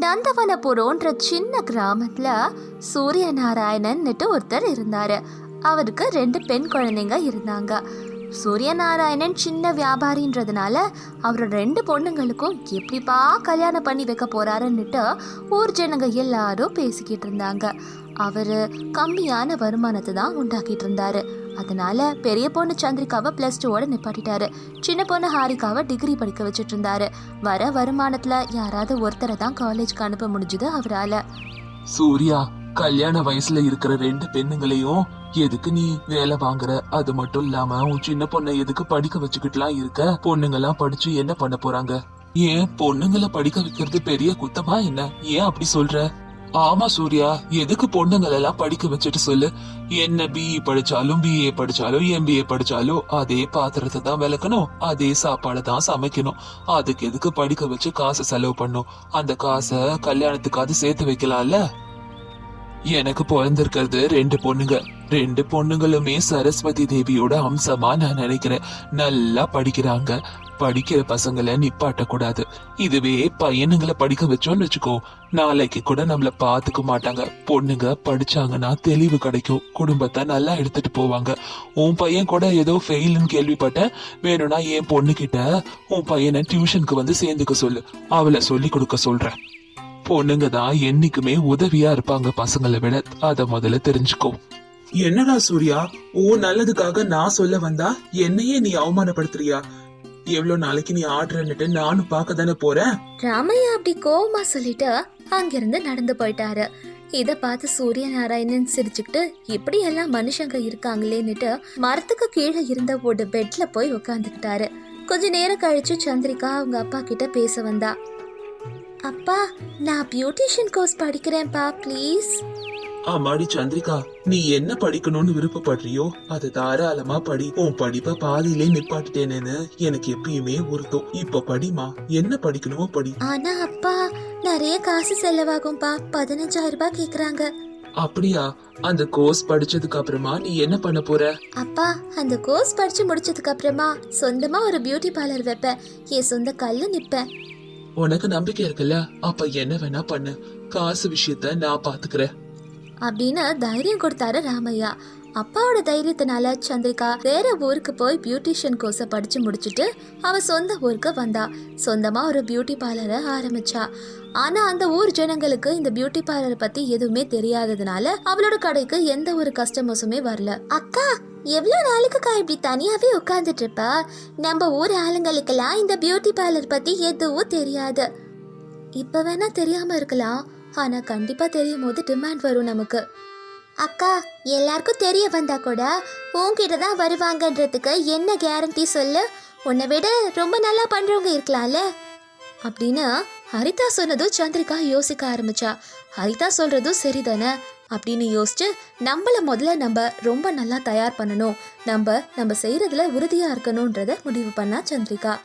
நந்தவனபுரம்ன்ற சின்ன கிராமத்துல சூரிய நாராயணன்னுட்டு ஒருத்தர் இருந்தாரு. அவருக்கு ரெண்டு பெண் குழந்தைங்க இருந்தாங்க. சூரிய நாராயணன் சின்ன வியாபாரின்றதுனால அவரோட ரெண்டு பொண்ணுங்களுக்கும் எப்படிப்பா கல்யாணம் பண்ணி வைக்க போறாருன்னுட்டு ஊர் ஜனங்க எல்லாரும் பேசிக்கிட்டு இருந்தாங்க. அவர் கம்மியான வருமானத்தை தான் உண்டாக்கிட்டு இருந்தாரு அதனால பெரிய பொண்ணு சந்திரிகாவை ப்ளஸ் டூவோட நிப்பாட்டிட்டாரு. சின்ன பொண்ணு ஹாரிகாவை டிகிரி படிக்க வச்சுட்டு இருந்தாரு வர வருமானத்துல யாராவது ஒருத்தரை தான் காலேஜ்க்கு அனுப்ப முடிஞ்சுது அவரால. சூர்யா கல்யாண வயசுல இருக்கிற ரெண்டு பெண்ணுங்களையும் எதுக்கு நீ வேலை வாங்குற? அது மட்டும் இல்லாம உன் சின்ன பொண்ணை எதுக்கு படிக்க வச்சுக்கிட்டுலாம் இருக்க? பொண்ணுங்கெல்லாம் படிச்சு என்ன பண்ண போறாங்க? ஏன் பொண்ணுங்களை படிக்க வைக்கிறது பெரிய குத்தமா என்ன? ஏன் அப்படி சொல்ற? ஆமா சூர்யா எதுக்கு பொண்ணுங்களை எல்லாம் படிக்க வச்சுட்டு சொல்லு? என்ன பிஇ படிச்சாலும் பிஏ படிச்சாலும் எம்பிஏ படிச்சாலும் அதே பாத்திரத்தை தான் விளக்கணும் அதே சாப்பாடை தான் சமைக்கணும். அதுக்கு எதுக்கு படிக்க வச்சு காசு செலவு பண்ணும்? அந்த காசை கல்யாணத்துக்காவது சேர்த்து வைக்கலாம்ல? எனக்கு பிறந்திருக்கிறது ரெண்டு பொண்ணுங்க. ரெண்டு பொண்ணுங்களுமே சரஸ்வதி தேவியோட அம்சமா நான் நினைக்கிறேன். நல்லா படிக்கிறாங்க. படிக்கிற பசங்களை நிப்பாட்ட கூடாது இதுவே பையனுங்களை படிக்க வச்சோம்னு வச்சுக்கோ. நாளைக்கு கூட நம்மள பாத்துக்க மாட்டாங்க. பொண்ணுங்க படிச்சாங்கன்னா தெளிவு கிடைக்கும். குடும்பத்தை நல்லா எடுத்துட்டு போவாங்க. உன் பையன் கூட ஏதோ ஃபெயில்னு கேள்விப்பட்டேன். வேணும்னா என் பொண்ணு கிட்ட உன் பையனை டியூஷனுக்கு வந்து சேர்ந்துக்க சொல்லு. அவளை சொல்லி கொடுக்க சொல்றேன். பொண்ணுங்க தான் என்னைக்குமே உதவியா இருப்பாங்க பசங்களை விட. அத முதல்ல தெரிஞ்சுக்கோ. என்னடா சூர்யா? உன் நல்லதுக்காக நான் சொல்ல வந்தா என்னையே நீ அவமானப்படுத்துறியா? எவ்வளவு நாளைக்கு நீ ஆடுறன்னுட்டு நானும் பார்க்க தானே போறேன்? ராமையா அப்படி கோவமா சொல்லிட்டு அங்கிருந்து நடந்து போயிட்டாரு. இத பார்த்து சூரிய நாராயணன் சிரிச்சுக்கிட்டு இப்படி எல்லாம் மனுஷங்க இருக்காங்களேன்னுட்டு மரத்துக்கு கீழே இருந்த ஒரு பெட்ல போய் உட்காந்துக்கிட்டாரு கொஞ்ச நேரம் கழிச்சு சந்திரிகா அவங்க அப்பா கிட்ட பேச வந்தா. அப்பா நான் பியூட்டிஷியன் கோர்ஸ் படிக்கிறேன்ப்பா ப்ளீஸ் ஆமாடி சந்திரிகா நீ என்ன படிக்கணும்னு விருப்பப்படுறியோ அதை தாராளமா படி. உன் படிப்ப பாதியிலே நிப்பாட்டிட்டேனேன்னு எனக்கு எப்பயுமே உறுத்தும். இப்ப படிமா என்ன படிக்கணுமோ படி. ஆனா அப்பா நிறைய காசு செலவாகும்பா. பதினஞ்சாயிரம் ரூபாய் கேக்குறாங்க. அப்படியா? அந்த கோர்ஸ் படிச்சதுக்கு அப்புறமா நீ என்ன பண்ண போற? அப்பா அந்த கோர்ஸ் படிச்சு முடிச்சதுக்கு அப்புறமா சொந்தமா ஒரு பியூட்டி பார்லர் வைப்பேன் என் சொந்த கல்லு நிப்பேன். உனக்கு நம்பிக்கை இருக்குல்ல? அப்ப என்ன வேணா பண்ணு. காசு விஷயத்த நான் பாத்துக்கிறேன். அப்படின்னு தைரியம் கொடுத்தாரு ராமையா. அப்பாவோட தைரியத்தினால சந்திரிகா வேற ஊருக்கு போய் பியூட்டிஷியன் கோர்ஸை படிச்சு முடிச்சுட்டு அவ சொந்த ஊருக்கு வந்தா. சொந்தமா ஒரு பியூட்டி பார்லரை ஆரம்பிச்சா. ஆனா அந்த ஊர் ஜனங்களுக்கு இந்த பியூட்டி பார்லரை பத்தி எதுவுமே தெரியாததுனால அவளோட கடைக்கு எந்த ஒரு கஸ்டமர்ஸுமே வரல. அக்கா எவ்வளவு நாளுக்குக்கா இப்படி தனியாவே உட்கார்ந்துட்டு இருப்பா நம்ம ஊர் ஆளுங்களுக்கெல்லாம் இந்த பியூட்டி பார்லர் பத்தி எதுவும் தெரியாது. இப்ப வேணா தெரியாம இருக்கலாம். ஆனா கண்டிப்பா தெரியும் போது டிமாண்ட் வரும் நமக்கு. அக்கா எல்லாருக்கும் தெரிய வந்தா கூட உன்கிட்ட தான் வருவாங்கன்றதுக்கு என்ன கேரண்டி சொல்லு? உன்னை விட ரொம்ப நல்லா பண்றவங்க இருக்கலாம்ல? அப்படின்னு ஹரிதா சொன்னதும் சந்திரிகா யோசிக்க ஆரம்பிச்சா. ஹரிதா சொல்றதும் சரிதானே? அப்படின்னு யோசிச்சு நம்மள முதல்ல நம்ம ரொம்ப நல்லா தயார் பண்ணணும். நம்ம நம்ம செய்யறதுல உறுதியா இருக்கணும்ன்றத முடிவு பண்ணா சந்திரிகா.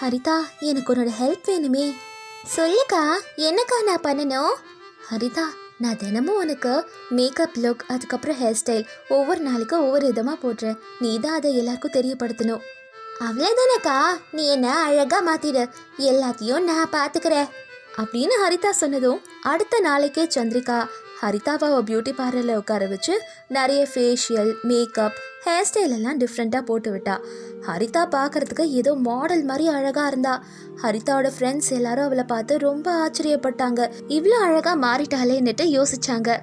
ஹரிதா எனக்கு உன்னோட ஹெல்ப் வேணுமே. சொல்லுக்கா என்னக்கா நான் பண்ணணும்? ஹரிதா நான் தினமும் உனக்கு மேக்கப் லுக் அதுக்கப்புறம் ஹேர் ஸ்டைல் ஒவ்வொரு நாளைக்கும் ஒவ்வொரு விதமாக போடுறேன். நீ தான் அதை எல்லாருக்கும் தெரியப்படுத்தணும். அவ்வளோதானக்கா நீ என்ன அழகாக மாத்திடு. எல்லாத்தையும் நான் பார்த்துக்கிறேன் அப்படின்னு ஹரிதா சொன்னதும் அடுத்த நாளைக்கே சந்திரிகா ஹரிதாவை அவள் பியூட்டி பார்லரில் உட்கார வச்சு நிறைய ஃபேஷியல் மேக்கப் ஹேர் ஸ்டைல் எல்லாம் டிஃப்ரெண்ட்டாக போட்டு விட்டா. ஹரிதா பார்க்கறதுக்கு ஏதோ மாடல் மாதிரி அழகாக இருந்தா. ஹரிதாவோட ஃப்ரெண்ட்ஸ் எல்லாரும் அவளை பார்த்து ரொம்ப ஆச்சரியப்பட்டாங்க. இவ்வளோ அழகாக மாறிட்டாளேன்னுட்டு யோசிச்சாங்க.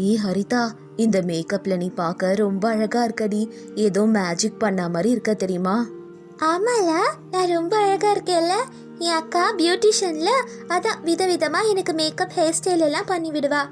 ஏ ஹரிதா இந்த மேக்கப்பில் நீ பார்க்க ரொம்ப அழகாக இருக்கடி. ஏதோ மேஜிக் பண்ண மாதிரி இருக்க தெரியுமா? ஆமால நான் ரொம்ப அழகா இருக்கேன்ல. என் அக்கா பியூட்டிஷியன்ல அதான் விதவிதமா எனக்கு மேக்கப் ஹேர் ஸ்டைல் எல்லாம் பண்ணி விடுவா.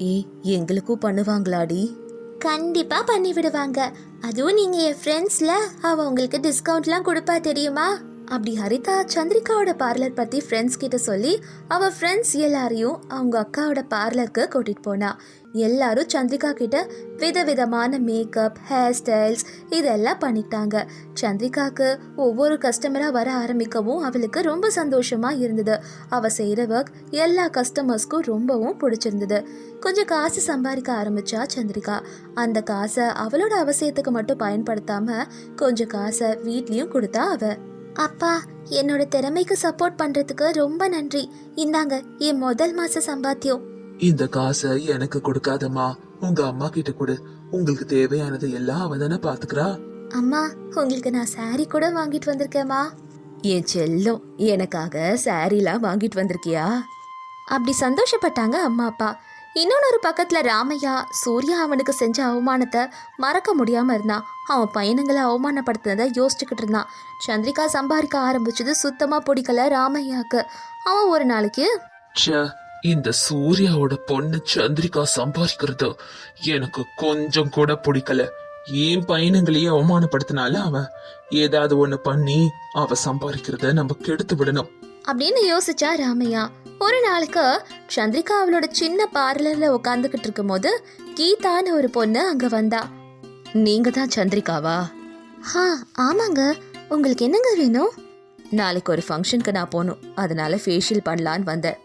ஏ எங்களுக்கும் பண்ணுவாங்களாடி? கண்டிப்பா பண்ணி விடுவாங்க அதுவும் நீங்க என் ஃப்ரெண்ட்ஸ்ல அவ உங்களுக்கு டிஸ்கவுண்ட்லாம் கொடுப்பா தெரியுமா? அப்படி ஹரிதா சந்திரிகாவோட பார்லர் பத்தி ஃப்ரெண்ட்ஸ் கிட்ட சொல்லி அவ ஃப்ரெண்ட்ஸ் எல்லாரையும் அவங்க அக்காவோட பார்லருக்கு கூட்டிட்டு போனா. எல்லாரும் சந்திரிகா கிட்ட விதவிதமான மேக்கப் ஹேர் ஸ்டைல்ஸ் இதெல்லாம் பண்ணிட்டாங்க சந்திரிகாக்கு ஒவ்வொரு கஸ்டமரா வர ஆரம்பிக்கவும் அவளுக்கு ரொம்ப சந்தோஷமா இருந்தது. அவ செய்யற ஒர்க் எல்லா கஸ்டமர்ஸ்க்கும் ரொம்பவும் பிடிச்சிருந்தது. கொஞ்சம் காசு சம்பாதிக்க ஆரம்பிச்சா சந்திரிகா. அந்த காசை அவளோட அவசியத்துக்கு மட்டும் பயன்படுத்தாம கொஞ்சம் காசை வீட்லயும் கொடுத்தா அவள் அப்பா என்னோட திறமைக்கு சப்போர்ட் பண்றதுக்கு ரொம்ப நன்றி. இந்தாங்க என் முதல் மாச சம்பாத்தியம். இந்த காசை எனக்கு கொடுக்காதம்மா. உங்க அம்மா கிட்ட கொடு. உங்களுக்கு தேவையானது எல்லாம் அவ தானே பாத்துக்கிறா? அம்மா உங்களுக்கு நான் saree கூட வாங்கிட்டு வந்திருக்கேம்மா. என் செல்லம் எனக்காக சாரீலாம் வாங்கிட்டு வந்திருக்கியா? அப்படி சந்தோஷப்பட்டாங்க அம்மா அப்பா. இன்னொன்னொரு பக்கத்தில் ராமையா சூர்யா அவனுக்கு செஞ்ச அவமானத்தை மறக்க முடியாமல் இருந்தான். அவன் பையனுங்களை அவமானப்படுத்தினதை யோசிச்சுக்கிட்டு இருந்தான். சந்திரிகா சம்பாதிக்க ஆரம்பிச்சது சுத்தமாக பிடிக்கல ராமையாக்கு அவன் ஒரு நாளைக்கு இந்த சூர்யாவோட பொண்ணு சந்திரிகா சம்பாதிக்கிறது எனக்கு கொஞ்சம் கூட பிடிக்கல. ஏன் பையனுங்களையே அவமானப்படுத்தினால அவன் ஏதாவது ஒன்று பண்ணி அவ சம்பாதிக்கிறத நம்ம கெடுத்து விடணும். அப்படின்னு யோசிச்சா ராமையா. ஒரு நாளுக்கு சந்திரிகா அவளோட சின்ன பார்லர்ல உட்காந்துக்கிட்டு இருக்கும்போது கீதான்னு ஒரு பொண்ணு அங்க வந்தா. நீங்க தான் சந்திரிகாவா? ஹா ஆமாங்க. உங்களுக்கு என்னங்க வேணும்? நாளைக்கு ஒரு ஃபங்க்ஷனுக்கு நான் போகணும் அதனால ஃபேஷியல் பண்ணலான்னு வந்தேன்.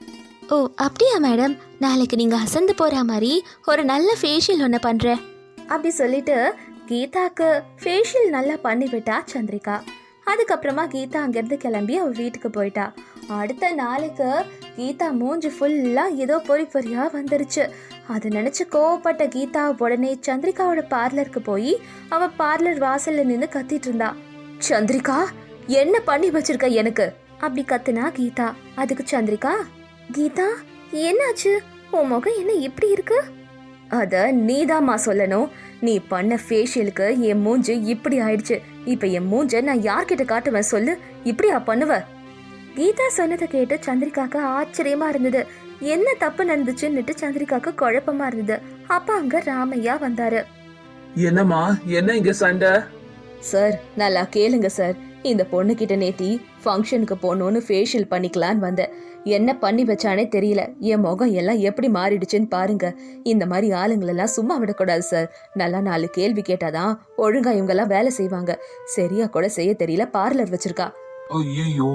ஓ அப்படியா மேடம். நாளைக்கு நீங்க அசந்து போற மாதிரி ஒரு நல்ல ஃபேஷியல் ஒன்று பண்றேன். அப்படி சொல்லிட்டு கீதாக்கு ஃபேஷியல் நல்லா பண்ணி விட்டா சந்திரிகா. அதுக்கப்புறமா கீதா அங்கேருந்து கிளம்பி அவ வீட்டுக்கு போயிட்டா. அடுத்த நாளுக்கு கீதா மூஞ்சி ஃபுல்லாக ஏதோ பொறி பொறியாக வந்துருச்சு. அதை நினச்சி கோவப்பட்ட கீதா உடனே சந்திரிகாவோட பார்லருக்கு போய் அவள் பார்லர் வாசலில் நின்று கத்திட்டு இருந்தா. சந்திரிகா என்ன பண்ணி வச்சிருக்க எனக்கு? அப்படி கத்துனா கீதா. அதுக்கு சந்திரிகா கீதா என்னாச்சு? உன் முகம் என்ன இப்படி இருக்கு? அத நீதாம்மா சொல்லணும். நீ பண்ண ஃபேஷியலுக்கு என் மூஞ்சு இப்படி ஆயிடுச்சு. இப்ப என் மூஞ்ச நான் யார்கிட்ட காட்டுவேன் சொல்லு. இப்படியா பண்ணுவ? கீதா சொன்னதை கேட்டு சந்திரிகாக்கு ஆச்சரியமா இருந்தது. என்ன தப்பு நடந்துச்சுன்னுட்டு சந்திரிகாக்கு குழப்பமா இருந்தது. அப்ப அங்க ராமையா வந்தாரு. என்னம்மா என்ன இங்க சண்டை? சார் நல்லா கேளுங்க சார். இந்த பொண்ணுகிட்ட நேத்தி ஃபங்க்ஷனுக்கு போகணுன்னு ஃபேஷியல் பண்ணிக்கலான்னு வந்தேன். என்ன பண்ணி வச்சானே தெரியல. என் முகம் எல்லாம் எப்படி மாறிடுச்சுன்னு பாருங்க. இந்த மாதிரி ஆளுங்களெல்லாம் சும்மா விடக்கூடாது சார். நல்லா நாலு கேள்வி கேட்டாதான் ஒழுங்கா இவங்கெல்லாம் வேலை செய்வாங்க. சரியா கூட செய்ய தெரியல பார்லர் வச்சிருக்கா. ஐயோ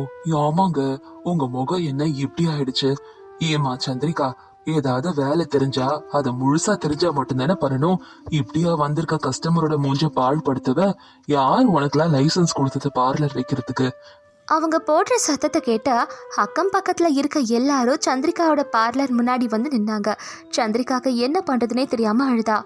ஆமாங்க. உங்க முகம் என்ன இப்படி ஆயிடுச்சு? ஏமா சந்திரிகா ஏதாவது வேலை தெரிஞ்சா அத முழுசா தெரிஞ்சா மட்டும்தானே பண்ணணும்? இப்படியா வந்திருக்க கஸ்டமரோட மூஞ்ச பாழ்படுத்துவ? யார் உனக்குலாம் லைசன்ஸ் கொடுத்தது பார்லர் வைக்கிறதுக்கு? அவங்க போடுற சத்தத்தை கேட்டா அக்கம் பக்கத்துல இருக்க எல்லாரும் சந்திரிகாவோட பார்லர் முன்னாடி வந்து நின்னாங்க. சந்திரிகாக்கு என்ன பண்றதுனே தெரியாம அழுதா.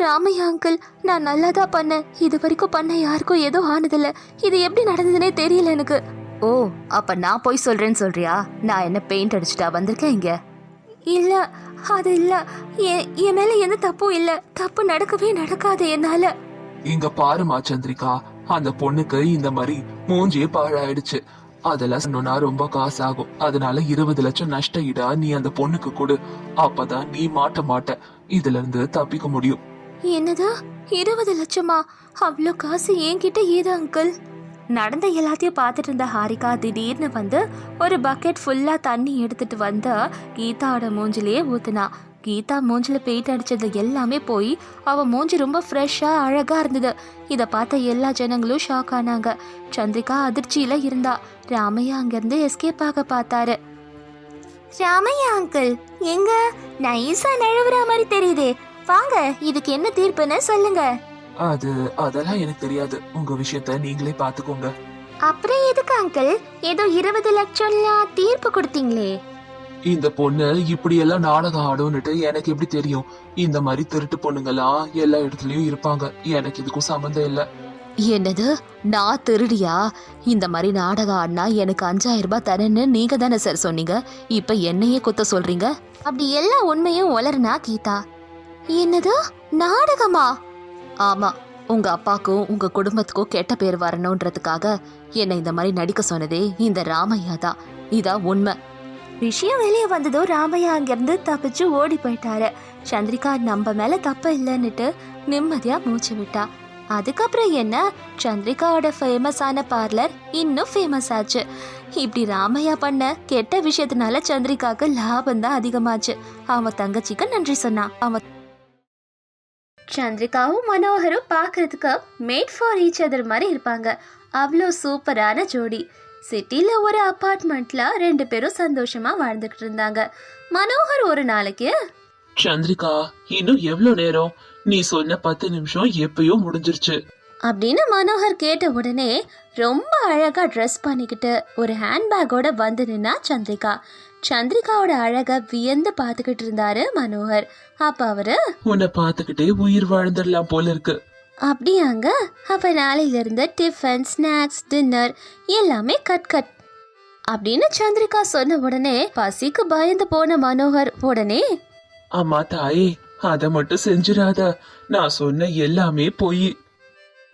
ராமையா அங்கிள் நான் நல்லா தான் பண்ணேன். இது வரைக்கும் பண்ண யாருக்கும் ஏதோ ஆனதில்ல. இது எப்படி நடந்ததுனே தெரியல எனக்கு. ஓ அப்ப நான் போய் சொல்றேன்னு சொல்றியா? நான் என்ன பெயிண்ட் அடிச்சுட்டா வந்திருக்கேன் இங்க? இல்ல அது இல்ல. என் என் மேல எந்த தப்பும் இல்ல. தப்பு நடக்கவே நடக்காது என்னால. இங்க பாருமா சந்திரிகா அந்த பொண்ணுக்கு இந்த மாதிரி மூஞ்சியே பாழாயிடுச்சு. அதெல்லாம் சொன்னா ரொம்ப காசு ஆகும் அதனால இருபது லட்சம் நஷ்ட ஈடா நீ அந்த பொண்ணுக்கு கொடு. அப்பதான் நீ மாட்ட மாட்ட. இதுல இருந்து தப்பிக்க முடியும். என்னதா? இருபது லட்சமா? அவ்வளோ காசு என்கிட்ட ஏது அங்கிள்? நடந்த எல்லாத்தையும் பார்த்துட்டு இருந்த ஹாரிகா திடீர்னு வந்து ஒரு பக்கெட் ஃபுல்லாக தண்ணி எடுத்துட்டு வந்து கீதாவோட மூஞ்சிலேயே ஊத்துனா. கீதா மூஞ்சில் பெயிண்ட் அடிச்சது எல்லாமே போய் அவள் மூஞ்சி ரொம்ப ஃப்ரெஷ்ஷாக அழகாக இருந்தது. இதை பார்த்த எல்லா ஜனங்களும் ஷாக் ஆனாங்க. சந்திரிகா அதிர்ச்சியில் இருந்தா. ராமையா அங்கேருந்து எஸ்கேப் ஆக பார்த்தாரு. ராமையா அங்கிள் எங்க? நைஸா நழுவுற மாதிரி தெரியுதே. வாங்க இதுக்கு என்ன தீர்ப்புன்னு சொல்லுங்க. அது அதெல்லாம் எனக்கு தெரியாது. உங்க விஷயத்த நீங்களே பாத்துக்கோங்க அப்புறம் எதுக்கு அங்கிள்? ஏதோ இருபது லட்சம்லாம் தீர்ப்பு கொடுத்தீங்களே. இந்த பொண்ணு இப்படி எல்லாம் நாடகம் ஆடும்னுட்டு எனக்கு எப்படி தெரியும்? இந்த மாதிரி திருட்டு பொண்ணுங்கெல்லாம் எல்லா இடத்துலயும் இருப்பாங்க. எனக்கு இதுக்கும் சம்மந்தம் இல்ல. என்னது? நான் திருடியா? இந்த மாதிரி நாடகம் ஆடினா எனக்கு அஞ்சாயிரம் ரூபாய் தரேன்னு நீங்க தானே சார் சொன்னீங்க. இப்ப என்னையே குத்த சொல்றீங்க? அப்படி எல்லா உண்மையும் உளறுனா கீதா என்னது? நாடகமா? ஆமா உங்க அப்பாக்கும் உங்க குடும்பத்துக்கும் கெட்ட பேர் வரணுன்றதுக்காக என்னை இந்த மாதிரி நடிக்க சொன்னதே இந்த ராமையா தான். இதான் உண்மை. விஷயம் வெளியே வந்ததும் ராமையா அங்கிருந்து தப்பிச்சு ஓடி போயிட்டாரு. சந்திரிகா நம்ம மேல தப்பு இல்லைன்னுட்டு நிம்மதியா மூச்சு விட்டா. அதுக்கப்புறம் என்ன? சந்திரிகாவோட ஃபேமஸான பார்லர் இன்னும் ஃபேமஸ் ஆச்சு. இப்படி ராமையா பண்ண கெட்ட விஷயத்தினால சந்திரிகாவுக்கு லாபம் தான் அதிகமாச்சு. அவன் தங்கச்சிக்கு நன்றி சொன்னான். அவன் சந்திரிகாவும் மனோகரும் பார்க்கறதுக்கு மேட் ஃபார் ஈச் அதர் மாதிரி இருப்பாங்க. அவ்வளோ சூப்பரான ஜோடி. சிட்டியில் ஒரு அப்பார்ட்மெண்ட்ல ரெண்டு பேரும் சந்தோஷமா வாழ்ந்துகிட்டு இருந்தாங்க. மனோகர் ஒரு நாளைக்கு சந்திரிகா இன்னும் எவ்வளவு நேரம்? நீ சொன்ன பத்து நிமிஷம் எப்பயோ முடிஞ்சிருச்சு. அப்படின்னு மனோகர் கேட்ட உடனே ரொம்ப அழகா ட்ரெஸ் பண்ணிக்கிட்டு ஒரு ஹேண்ட்பேக்கோட வந்து நின்னா சந்திரிகா. சந்திரிகாவோட அழகை வியந்து பார்த்துக்கிட்டு இருந்தாரு மனோகர். அப்ப அவரு உன்னை பார்த்துக்கிட்டே உயிர் வாழ்ந்துடலாம் போல இருக்கு. அப்படியாங்க. அப்ப நாளையில இருந்து டிஃபன் ஸ்நாக்ஸ் டின்னர் எல்லாமே கட் கட் அப்படின்னு சந்திரிகா சொன்ன உடனே பசிக்கு பயந்து போன மனோகர் உடனே அம்மா தாயே அத மட்டும் செஞ்சிடாத. நான் சொன்ன எல்லாமே பொய்.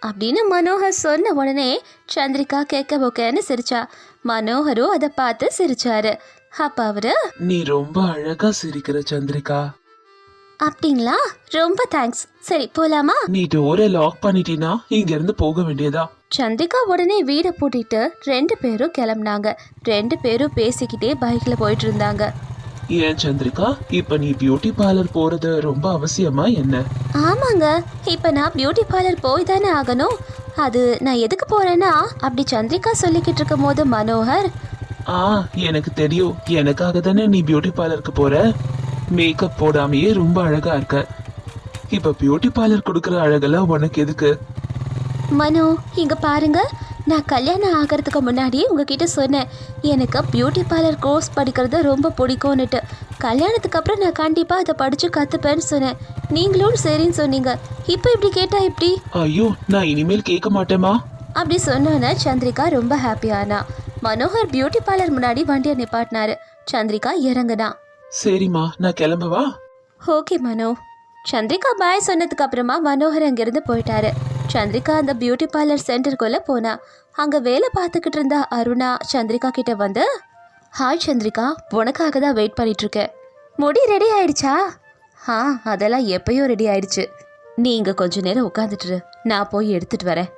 அப்படின்னு மனோகர் சொன்ன உடனே சந்திரிகா கேட்க போக்கன்னு சிரிச்சா. மனோகரும் அதை பார்த்து சிரிச்சாரு. அப்ப அவரு? நீ ரொம்ப அழகா சிரிக்கிற சந்திரிகா. அப்படிங்களா? ரொம்ப தேங்க்ஸ் சரி போலாமா? நீ டோரை லாக் பண்ணிட்டீனா இங்க இருந்து போக வேண்டியதா? சந்திரிகா உடனே வீடை பூட்டிட்டு ரெண்டு பேரும் கிளம்புனாங்க. ரெண்டு பேரும் பேசிக்கிட்டே பைக்ல போயிட்டு இருந்தாங்க ஏன் சந்திரிகா? இப்ப நீ பியூட்டி பார்லர் போறது ரொம்ப அவசியமா என்ன? ஆமாங்க. இப்போ நான் பியூட்டி பார்லர் போய் தானே ஆகணும். அது நான் எதுக்கு போறேன்னா அப்படி சந்திரிகா சொல்லிக்கிட்டு இருக்கும் போது மனோகர் ஆ எனக்கு தெரியும். எனக்காக தானே நீ பியூட்டி பார்லருக்கு போற? மேக்கப் போடாமையே ரொம்ப அழகா இருக்க. இப்ப பியூட்டி பார்லர் கொடுக்கற அழகெல்லாம் உனக்கு எதுக்கு? மனோ இங்க பாருங்க. நான் கல்யாணம் ஆகிறதுக்கு முன்னாடி உங்ககிட்ட சொன்னேன். எனக்கு பியூட்டி பார்லர் கோர்ஸ் படிக்கிறது ரொம்ப பிடிக்கும்னுட்டு. கல்யாணத்துக்கு அப்புறம் நான் கண்டிப்பாக அதை படித்து கற்றுப்பேன்னு சொன்னேன். நீங்களும் சரின்னு சொன்னீங்க. இப்போ இப்படி கேட்டா இப்படி? ஐயோ நான் இனிமேல் கேட்க மாட்டேமா அப்படி சொன்னோன்னே சந்திரிகா ரொம்ப ஹாப்பியானா மனோகர் பியூட்டி பார்லர் முன்னாடி வண்டியை நிப்பாட்டினாரு. சந்திரிகா இறங்குனா. சரிம்மா நான் கிளம்பவா? ஓகே மனோ. சந்திரிகா பாய் சொன்னதுக்கு அப்புறமா மனோகர் அங்கிருந்து போயிட்டாரு. சந்திரிகா அந்த பியூட்டி பார்லர் சென்டருக்குள்ள போனா. அங்க வேலை பார்த்துக்கிட்டு இருந்த அருணா சந்திரிகா கிட்ட வந்து ஹாய் சந்திரிகா. உனக்காக தான் வெயிட் பண்ணிட்டு இருக்கேன். முடி ரெடி ஆயிடுச்சா? ஆ அதெல்லாம் எப்பயோ ரெடி ஆயிடுச்சு. நீ இங்க கொஞ்ச நேரம் உட்காந்துட்டு. நான் போய் எடுத்துட்டு வரேன்.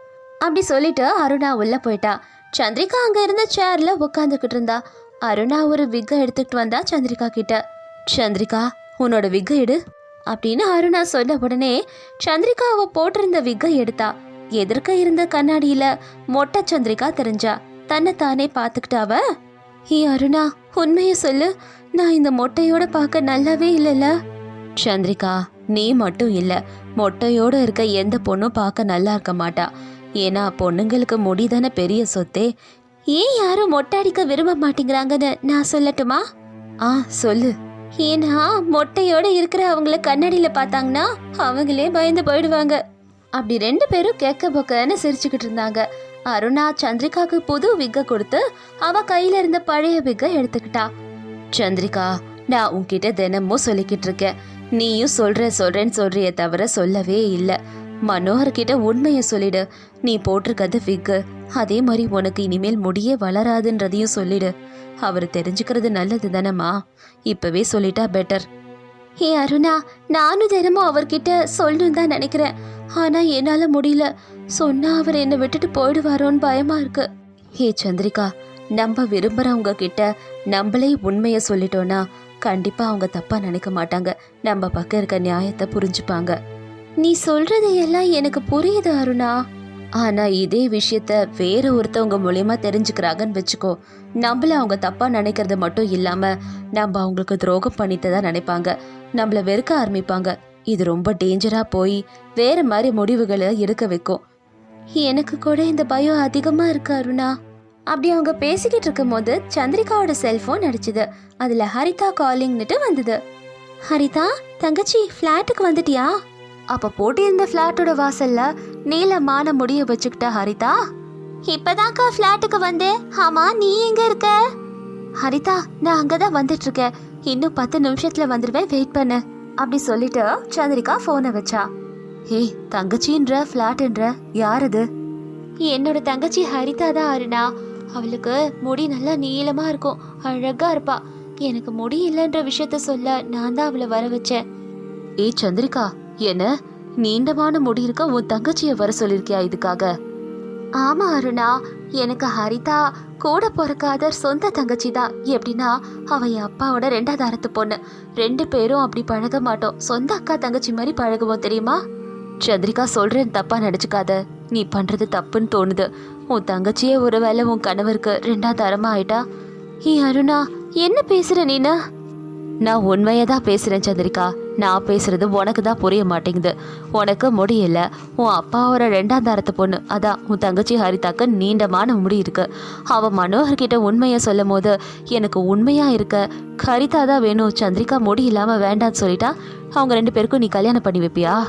அப்படி சொல்லிட்டு அருணா உள்ள போயிட்டா. சந்திரிகா அங்க இருந்த சேர்ல உட்காந்துக்கிட்டு இருந்தா. அருணா ஒரு விக்கை எடுத்துக்கிட்டு வந்தா சந்திரிகா கிட்ட. சந்திரிகா உன்னோட விக்கை எடு அப்படின்னு அருணா சொன்ன உடனே சந்திரிகா அவ போட்டிருந்த விக்கை எடுத்தா. எதிர்க்க இருந்த கண்ணாடியில மொட்டை சந்திரிகா தெரிஞ்சா. தன்னை தானே பார்த்துக்கிட்டு அவ. ஏ அருணா உண்மையை சொல்லு. நான் இந்த மொட்டையோட பார்க்க நல்லாவே இல்லைல்ல. சந்திரிகா நீ மட்டும் இல்ல. மொட்டையோட இருக்க எந்த பொண்ணும் பார்க்க நல்லா இருக்க மாட்டா. ஏன்னா பொண்ணுங்களுக்கு முடிதானே பெரிய சொத்தே ஏன் யாரும் மொட்டை அடிக்க விரும்ப மாட்டேங்கிறாங்கன்னு நான் சொல்லட்டுமா? ஆ சொல்லு. ஏன்னா மொட்டையோட இருக்கிற அவங்கள கண்ணாடியில பார்த்தாங்கன்னா அவங்களே பயந்து போயிடுவாங்க. அப்படி ரெண்டு பேரும் கேட்க பொக்கன்னு சிரிச்சுக்கிட்டு இருந்தாங்க. அருணா சந்திரிகாக்கு புது விக்க கொடுத்து அவ கையில இருந்த பழைய விக்க எடுத்துக்கிட்டா. சந்திரிகா நான் உன்கிட்ட தினமும் சொல்லிக்கிட்டு இருக்கேன். நீயும் சொல்ற சொல்றேன்னு சொல்றிய தவிர சொல்லவே இல்லை. மனோகர் கிட்ட உண்மையை சொல்லிடு. நீ போட்டிருக்கிறது விக்கு அதே மாதிரி உனக்கு இனிமேல் முடியே வளராதுன்றதையும் சொல்லிடு. அவர் தெரிஞ்சுக்கிறது நல்லது தானம்மா? இப்பவே சொல்லிட்டா பெட்டர் ஏ அருணா நானும் தினமும் அவர்கிட்ட சொல்லணும் தான் நினைக்கிறேன். ஆனால் என்னால் முடியல. சொன்னால் அவர் என்னை விட்டுட்டு போயிடுவாரோன்னு பயமா இருக்கு. ஹே சந்திரிகா நம்ம விரும்புகிறவங்க கிட்ட நம்மளே உண்மையை சொல்லிட்டோன்னா கண்டிப்பாக அவங்க தப்பாக நினைக்க மாட்டாங்க. நம்ம பக்கம் இருக்க நியாயத்தை புரிஞ்சுப்பாங்க. நீ சொல்றது எல்லாம் எனக்கு புரியுது அருணா. ஆனா இதே விஷயத்த வேற ஒருத்தவங்க மூலயமா தெரிஞ்சுக்கிறாங்கன்னு வச்சுக்கோ. நம்மள அவங்க தப்பா நினைக்கிறது மட்டும் இல்லாம நம்ம அவங்களுக்கு துரோகம் பண்ணிட்டு தான் நினைப்பாங்க. நம்மள வெறுக்க ஆரம்பிப்பாங்க. இது ரொம்ப டேஞ்சரா போய் வேற மாதிரி முடிவுகளை எடுக்க வைக்கும். எனக்கு கூட இந்த பயம் அதிகமா இருக்கு அருணா. அப்படி அவங்க பேசிக்கிட்டு இருக்கும்போது சந்திரிகாவோட செல்போன் அடிச்சுது. அதுல ஹரிதா காலிங்னுட்டு வந்தது. ஹரிதா தங்கச்சி ஃப்ளாட்டுக்கு வந்துட்டியா? அப்ப போட்டியிருந்த ஃப்ளாட்டோட வாசல்ல நீளமான முடிய வச்சுக்கிட்ட ஹரிதா? இப்பதான்க்கா ஃப்ளாட்டுக்கு வந்தேன் ஆமா நீ எங்க இருக்க? ஹரிதா நான் அங்கதான் வந்துட்டு இருக்கேன் இன்னும் பத்து நிமிஷத்துல வந்துருவேன். வெயிட் பண்ணு. அப்படி சொல்லிட்டு சந்திரிகா போனை வச்சா. ஏய் தங்கச்சின்ற ஃப்ளாட்ன்ற யார் அது என்னோட தங்கச்சி ஹரிதா தான் அருணா. அவளுக்கு முடி நல்லா நீளமா இருக்கும். அழகா இருப்பா. எனக்கு முடி இல்லைன்ற விஷயத்த சொல்ல நான் தான் அவளை வர வச்சேன். ஏய் சந்திரிகா என்ன நீண்டமான முடி இருக்க உன் தங்கச்சிய வர சொல்லிருக்கியா இதுக்காக? ஆமா அருணா. எனக்கு ஹரிதா கூட பிறக்காத சொந்த தங்கச்சி தான். எப்படின்னா அவ என் அப்பாவோட ரெண்டாவது பொண்ணு. ரெண்டு பேரும் அப்படி பழக மாட்டோம். சொந்த அக்கா தங்கச்சி மாதிரி பழகுவோம் தெரியுமா? சந்திரிகா சொல்றேன் தப்பா நடிச்சுக்காத. நீ பண்றது தப்புன்னு தோணுது. உன் தங்கச்சியே ஒருவேளை உன் கணவருக்கு ரெண்டாவது ஆயிட்டா? ஏ அருணா என்ன பேசுற நீனா? நான் உண்மையை தான் பேசுகிறேன் சந்திரிகா. நான் பேசுறது உனக்கு தான் புரிய மாட்டேங்குது. உனக்கு முடியல. உன் அப்பாவோட ரெண்டாம் தரத்து பொண்ணு. அதான் உன் தங்கச்சி ஹரிதாக்கு நீண்டமான முடி இருக்கு. அவன் மனோகர்கிட்ட உண்மையை சொல்லும் போது எனக்கு உண்மையா இருக்க. ஹரிதா தான் வேணும். சந்திரிகா முடி இல்லாம வேண்டாம்னு சொல்லிட்டா அவங்க ரெண்டு பேருக்கும் நீ கல்யாணம் பண்ணி வைப்பியா?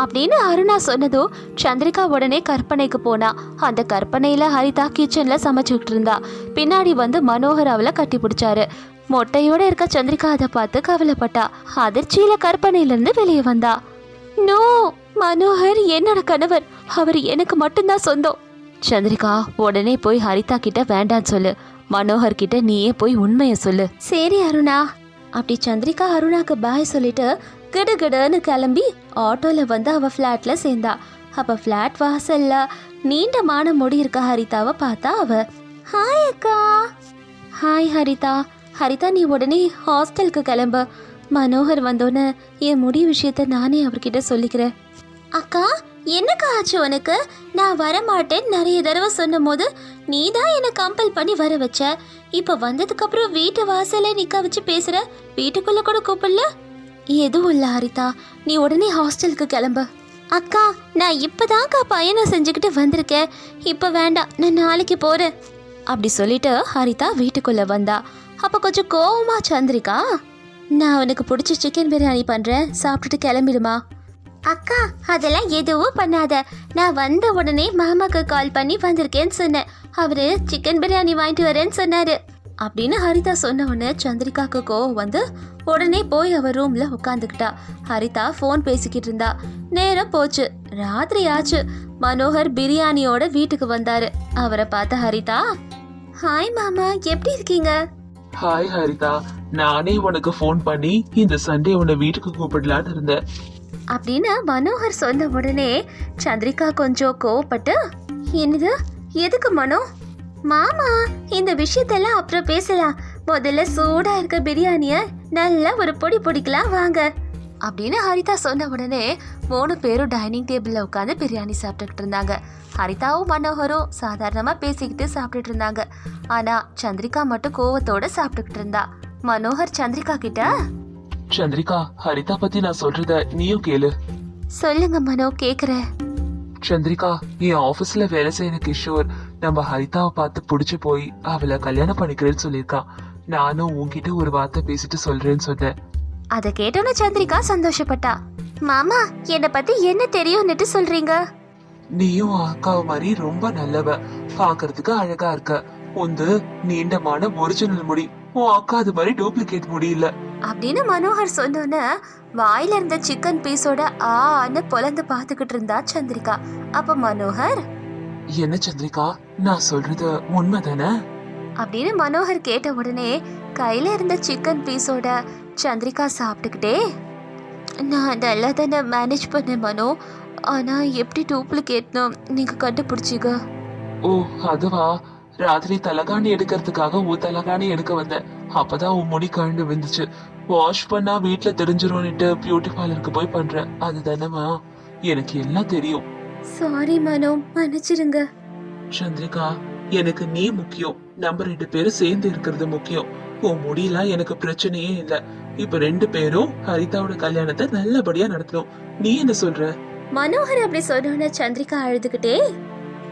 அப்படின்னு அருணா சொன்னதும் சந்திரிகா உடனே கற்பனைக்கு போனா. அந்த கற்பனையில ஹரிதா கிச்சன்ல சமைச்சுக்கிட்டு இருந்தா. பின்னாடி வந்து மனோகர் அவளை கட்டி பிடிச்சாரு. மொட்டையோட இருக்க சந்திரிகா அதை பார்த்து கவலைப்பட்டா. அதிர்ச்சியில கற்பனையிலிருந்து வெளியே வந்தா. நோ மனோகர் என்னோட கணவர். அவர் எனக்கு மட்டும்தான் சொந்தம். சந்திரிகா உடனே போய் ஹரிதா கிட்ட வேண்டான்னு சொல்லு. மனோகர் கிட்ட நீயே போய் உண்மையை சொல்லு. சரி அருணா. அப்படி சந்திரிகா அருணாக்கு பாய் சொல்லிட்டு கிடுகிடுன்னு கிளம்பி ஆட்டோல வந்து அவ ஃப்ளாட்டில் சேர்ந்தா. அப்ப ஃப்ளாட் வாசல்ல நீண்டமான முடி இருக்க ஹரிதாவை பார்த்தா அவ. ஹாய் அக்கா. ஹாய் ஹரிதா. ஹரிதா நீ உடனே ஹாஸ்டலுக்கு கிளம்பு. மனோகர் வந்தோன்னே என் முடி விஷயத்த நானே அவர்கிட்ட சொல்லிக்கிறேன். அக்கா என்னக்கா ஆச்சு உனக்கு? நான் வரமாட்டேன். நிறைய தடவை சொன்னும் போது நீ தான் என்னை கம்பல் பண்ணி வர வச்ச. இப்போ வந்ததுக்கப்புறம் வீட்டு வாசல்ல நிற்க வச்சு பேசுகிற வீட்டுக்குள்ளே கூட கூப்பிடல? எதுவும் இல்லை ஹரிதா. நீ உடனே ஹாஸ்டலுக்கு கிளம்பு. அக்கா நான் இப்போதான்க்கா பயணம் செஞ்சுக்கிட்டு வந்திருக்கேன். இப்போ வேண்டாம். நான் நாளைக்கு போகிறேன் அப்படி சொல்லிட்டு ஹரிதா வீட்டுக்குள்ளே வந்தா. அப்போ கொஞ்சம் கோவமா சந்திரிகா? நான் உனக்கு பிடிச்ச சிக்கன் பிரியாணி பண்ணுறேன் சாப்பிட்டுட்டு கிளம்பிடுமா? அக்கா அதெல்லாம் எதுவும் பண்ணாத. நான் வந்த உடனே மாமாக்கு கால் பண்ணி வந்திருக்கேன்னு சொன்னேன். அவரு சிக்கன் பிரியாணி வாங்கிட்டு வரேன்னு சொன்னாரு. அப்படின்னு ஹரிதா சொன்ன உடனே சந்திரிகாக்கு கோவம் வந்து உடனே போய் அவ ரூம்ல உட்காந்துக்கிட்டா ஹரிதா ஃபோன் பேசிக்கிட்டு இருந்தா. நேரம் போச்சு. ராத்திரி ஆச்சு. மனோகர் பிரியாணியோட வீட்டுக்கு வந்தாரு. அவரை பார்த்த ஹரிதா ஹாய் மாமா எப்படி இருக்கீங்க? ஹாய் ஹரிதா நானே உனக்கு ஃபோன் பண்ணி இந்த சண்டே உன்னை வீட்டுக்கு கூப்பிடலான்னு இருந்தேன். அப்படின்னு மனோகர் சொன்ன உடனே சந்திரிகா கொஞ்சம் கோவப்பட்டு என்னது? எதுக்கு மனோ? மாமா இந்த விஷயத்தெல்லாம் அப்புறம் பேசலாம். முதல்ல சூடா இருக்க பிரியாணிய நல்லா ஒரு பொடி பொடிக்கலாம் வாங்க. அப்படின்னு ஹரிதா சொன்ன உடனே மூணு பேரும் டைனிங் டேபிள்ல உட்காந்து பிரியாணி சாப்பிட்டுக்கிட்டு இருந்தாங்க. ஹரிதாவும் மனோகரும் சாதாரணமா பேசிக்கிட்டு சாப்பிட்டுட்டு இருந்தாங்க. ஆனா சந்திரிகா மட்டும் கோவத்தோட சாப்பிட்டுக்கிட்டு இருந்தா. மனோகர் சந்திரிகா கிட்ட சந்திரிகா ஹரிதா பத்தி நான் சொல்றத நீயும் கேளு. சொல்லுங்க மனோ கேக்குறேன் சந்திரிகா என் ஆபீஸ்ல வேலை செய்யற கிஷோர் நம்ம ஹரிதாவை பார்த்து பிடிச்சு போய் அவளை கல்யாணம் பண்ணிக்கிறேன்னு சொல்லியிருக்கான் நானும் உன்கிட்ட ஒரு வார்த்தை பேசிட்டு சொல்றேன்னு சொன்னேன். அதை கேட்டோன்னு சந்திரிகா சந்தோஷப்பட்டா. மாமா என்னை பத்தி என்ன தெரியும்னுட்டு சொல்றீங்க? நீயும் அக்காவை மாதிரி ரொம்ப நல்லவ. பாக்குறதுக்கு அழகா இருக்க. உந்து நீண்டமான ஒரிஜினல் முடி. உன் அக்கா அது மாதிரி டூப்ளிகேட் முடி இல்ல. அப்படின்னு மனோகர் சொன்னோன்னே வாயில இருந்த சிக்கன் பீஸோட ஆன்னு பொலந்து பார்த்துக்கிட்டு இருந்தா சந்திரிகா. அப்ப மனோகர் என்ன சந்திரிகா? நான் சொல்றது உண்மைதானே? அப்படின்னு மனோகர் கேட்ட உடனே கையில இருந்த சிக்கன் பீஸோட சந்திரிகா சாப்பிட்டுக்கிட்டே நான் நல்லா தானே மேனேஜ் பண்ணேன் மனோ. ஆனா எப்படி டூப்ளிகேட்னு நீங்க கண்டுபிடிச்சிங்க? ஓ அதுவா? ராத்திரி தலகாணி எடுக்கிறதுக்காக உன் தலகாணி எடுக்க வந்தேன். அப்பதான் உன் முடி கழண்டு விழுந்துச்சு. வாஷ் பண்ணா வீட்ல தெரிஞ்சிரும்னுட்டு பியூட்டி பார்லருக்கு போய் பண்றேன். அதுதானேமா எனக்கு எல்லாம் தெரியும். சாரி மனோ மன்னிச்சிருங்க. சந்திரிகா எனக்கு நீ முக்கியம். நம்ம ரெண்டு பேரும் சேர்ந்து இருக்கிறது முக்கியம். உன் முடியெல்லாம் எனக்கு பிரச்சனையே இல்ல. இப்ப ரெண்டு பேரும் ஹரிதாவோட கல்யாணத்தை நல்லபடியா நடத்தணும். நீ என்ன சொல்ற? மனோகர் அப்படி சொன்னோன்னே சந்திரிகா அழுதுகிட்டே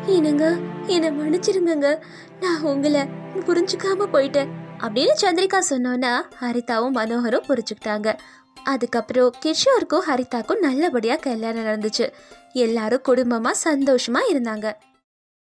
என்னங்க என்னை மன்னிச்சிருங்கங்க. நான் உங்களை புரிஞ்சுக்காம போயிட்டேன். அப்படின்னு சந்திரிகா சொன்னோன்னா ஹரிதாவும் மனோகரும் புரிஞ்சுக்கிட்டாங்க. அதுக்கப்புறம் கிஷோருக்கும் ஹரிதாக்கும் நல்லபடியா கல்யாணம் நடந்துச்சு. எல்லாரும் குடும்பமா சந்தோஷமா இருந்தாங்க.